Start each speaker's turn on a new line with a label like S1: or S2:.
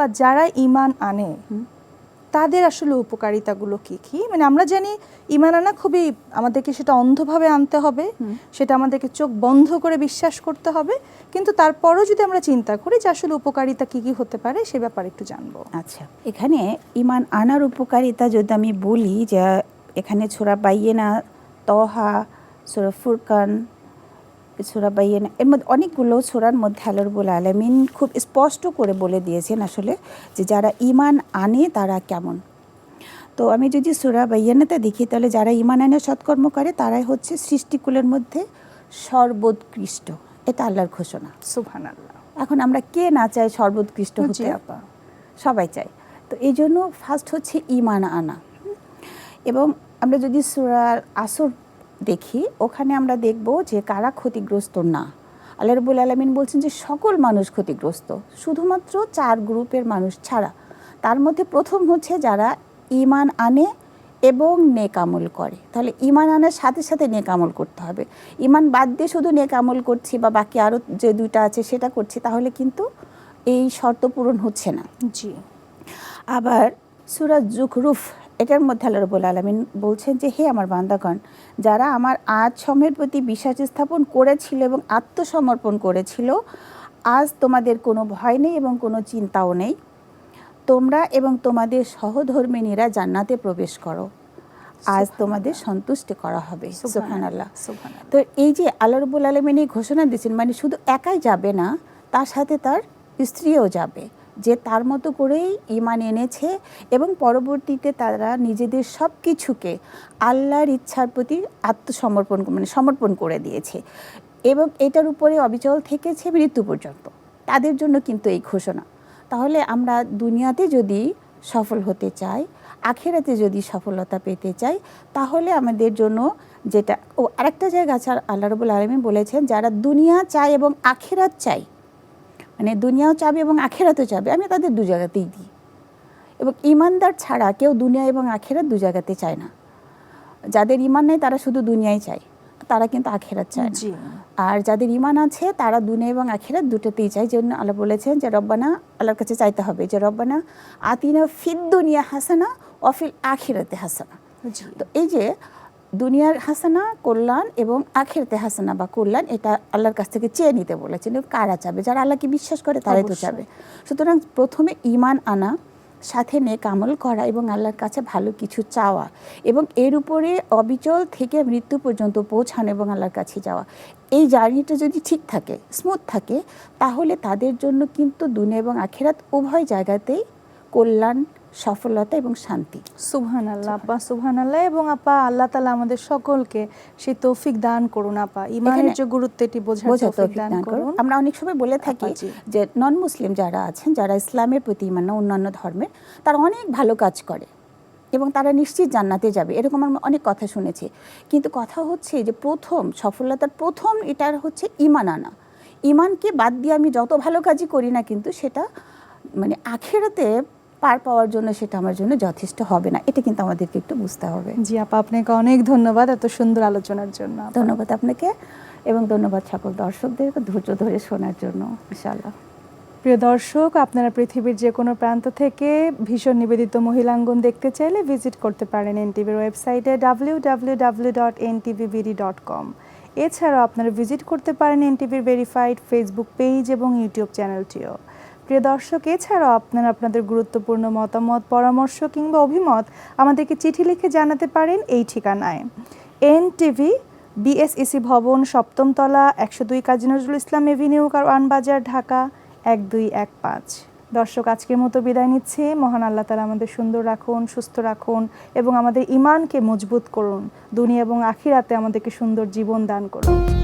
S1: আপা যারা ইমান আনে তাদের আসলে উপকারিতাগুলো কি কি? মানে আমরা জানি ইমান আনা খুবই আমাদেরকে সেটা অন্ধভাবে আনতে হবে সেটা আমাদেরকে চোখ বন্ধ করে বিশ্বাস করতে হবে। কিন্তু তারপরও যদি আমরা চিন্তা করি যে আসলে উপকারিতা কি কি হতে পারে সে ব্যাপারে একটু জানব।
S2: আচ্ছা এখানে ইমান আনার উপকারিতা যদি আমি বলি যে এখানে ছোরা বাইয়েনা তহা সোরা ফুরকান ছোরা বাইয়েনা এর মধ্যে অনেকগুলো ছোরার মধ্যে আল্লাহরবুল আলমিন খুব স্পষ্ট করে বলে দিয়েছেন আসলে যে যারা ইমান আনে তারা কেমন। তো আমি যদি সুরা বাইয়ানাতে দেখি তাহলে যারা ইমান আনে সৎকর্ম করে তারাই হচ্ছে সৃষ্টিকুলের মধ্যে সর্বোৎকৃষ্ট। এটা আল্লাহর ঘোষণা।
S1: সুবহান আল্লাহ
S2: এখন আমরা কে না চাই সর্বোৎকৃষ্ট হতে?
S1: আপা।
S2: সবাই চায় তো এই জন্য ফার্স্ট হচ্ছে ইমান আনা। এবং আমরা যদি সুরার আসর দেখি ওখানে আমরা দেখব যে কারা ক্ষতিগ্রস্ত না। আল্লাহ রবুল আলমিন বলছেন যে সকল মানুষ ক্ষতিগ্রস্ত শুধুমাত্র চার গ্রুপের মানুষ ছাড়া। তার মধ্যে প্রথম হচ্ছে যারা ইমান আনে এবং নেকামল করে। তাহলে ইমান আনার সাথে সাথে নেকামল করতে হবে। ইমান বাদ দিয়ে শুধু নেকামল করছি বা বাকি আরও যে দুইটা আছে সেটা করছি তাহলে কিন্তু এই শর্ত পূরণ হচ্ছে না।
S1: জি।
S2: আবার সুরাজ জুখরুফ এটার মধ্যে আল্লাহ রবুল আলমিন বলছেন যে হে আমার বান্দাগণ যারা আমার আজ সমের প্রতি বিশ্বাস স্থাপন করেছিল এবং আত্মসমর্পণ করেছিল আজ তোমাদের কোনো ভয় নেই এবং কোনো চিন্তাও নেই। তোমরা এবং তোমাদের সহধর্মিনীরা জান্নাতে প্রবেশ করো। আজ তোমাদের সন্তুষ্টি করা হবে।
S1: সুবহান আল্লাহ
S2: তো এই যে আল্লাহ রবুল আলমিন এই ঘোষণা দিয়েছেন মানে শুধু একাই যাবে না তার সাথে তার স্ত্রীও যাবে। যে তার মতো করেই ইমান এনেছে এবং পরবর্তীতে তারা নিজেদের সব কিছুকে আল্লাহর ইচ্ছার প্রতি আত্মসমর্পণ মানে সমর্পণ করে দিয়েছে। এবং এটার উপরে অবিচল থেকেছে মৃত্যু পর্যন্ত। তাদের জন্য কিন্তু এই ঘোষণা। তাহলে আমরা দুনিয়াতে যদি সফল হতে চাই, আখেরাতে যদি সফলতা পেতে চাই, তাহলে আমাদের জন্য যেটা, ও আরেকটা জায়গা আছে, আল্লাহ রবুল আলমী বলেছেন, যারা দুনিয়া চায় এবং আখেরাত চাই মানে দুনিয়াও চাবে এবং আখেরাতেও চাবে আমি তাদের দু জায়গাতেই দিই। এবং ইমানদার ছাড়া কেউ দুনিয়া এবং আখেরাত দু জায়গাতে চায় না। যাদের ইমান নেই তারা শুধু দুনিয়ায় চায় তারা কিন্তু আখেরাত চায় আর যাদের ইমান আছে তারা দুনিয়া এবং আখেরাত দুটোতেই চায় যে জন্য আল্লাহ বলেছেন যে রব্বানা আল্লাহর কাছে চাইতে হবে যে রব্বানা আতিনা ফিদ দুনিয়া হাসানা অফিল আখিরাতে হাসানা। তো এই যে দুনিয়ার হাসানা কল্যাণ এবং আখেরতে হাসানা বা কল্যাণ এটা আল্লাহর কাছ থেকে চেয়ে নিতে বলেছেন। এবং কারা চাবে? যারা আল্লাহকে বিশ্বাস করে তারাই তো চাবে। সুতরাং প্রথমে ইমান আনা সাথে নেক আমল করা এবং আল্লাহর কাছে ভালো কিছু চাওয়া এবং এর উপরে অবিচল থেকে মৃত্যু পর্যন্ত পৌঁছানো এবং আল্লাহর কাছে যাওয়া। এই জার্নিটা যদি ঠিক থাকে স্মুথ থাকে তাহলে তাদের জন্য কিন্তু দুনিয়া এবং আখেরাত উভয় জায়গাতেই কল্যাণ সফলতা এবং শান্তি।
S1: সুবহান আল্লাহ আপা সুবহান আল্লাহ এবং আপা আল্লাহ তালা আমাদের সকলকে সেই তৌফিক দান করুন আপা ইমানের যে গুরুত্ব এটি
S2: বোঝা
S1: তৌফিক দান
S2: করুন। আমরা অনেক সময় বলে থাকি যে নন মুসলিম যারা আছেন যারা ইসলামের প্রতি মানে অন্যান্য ধর্মের তারা অনেক ভালো কাজ করে এবং তারা নিশ্চিত জান্নাতে যাবে। এরকম আমরা অনেক কথা শুনেছি। কিন্তু কথা হচ্ছে যে প্রথম সফলতার প্রথম এটার হচ্ছে ইমান আনা। ইমানকে বাদ দিয়ে আমি যত ভালো কাজই করি না কিন্তু সেটা মানে আখেরাতে পার পাওয়ার জন্য সেটা আমার জন্য যথেষ্ট হবে না। এটা কিন্তু আমাদেরকে একটু বুঝতে হবে।
S1: জি আপা আপনাকে অনেক ধন্যবাদ এত সুন্দর আলোচনার জন্য
S2: ধন্যবাদ আপনাকে এবং ধন্যবাদ সকল দর্শকদেরকে ধৈর্য ধরে শোনার জন্য ইনশাআল্লাহ।
S1: প্রিয় দর্শক আপনারা পৃথিবীর যে কোনো প্রান্ত থেকে ভীষণ নিবেদিত মহিলাঙ্গন দেখতে চাইলে ভিজিট করতে পারেন এনটিভির ওয়েবসাইটে W W W dot NTVBD dot com এছাড়াও আপনারা ভিজিট করতে পারেন এনটিভির ভেরিফাইড ফেসবুক পেজ এবং ইউটিউব চ্যানেলটিও প্রিয় দর্শক, এছাড়াও আপনারা আপনাদের গুরুত্বপূর্ণ মতামত, পরামর্শ কিংবা অভিমত আমাদেরকে চিঠি লিখে জানাতে পারেন এই ঠিকানায়। এন টিভি বিএসইসি ভবন, সপ্তমতলা, একশো দুই কাজী নজরুল ইসলাম এভিনিউ, কারওয়ান বাজার, ঢাকা, এক দুই এক পাঁচ। দর্শক, আজকের মতো বিদায় নিচ্ছে। মহান আল্লাহ তালা আমাদের সুন্দর রাখুন, সুস্থ রাখুন এবং আমাদের ইমানকে মজবুত করুন। দুনিয়া এবং আখিরাতে আমাদেরকে সুন্দর জীবন দান করুন।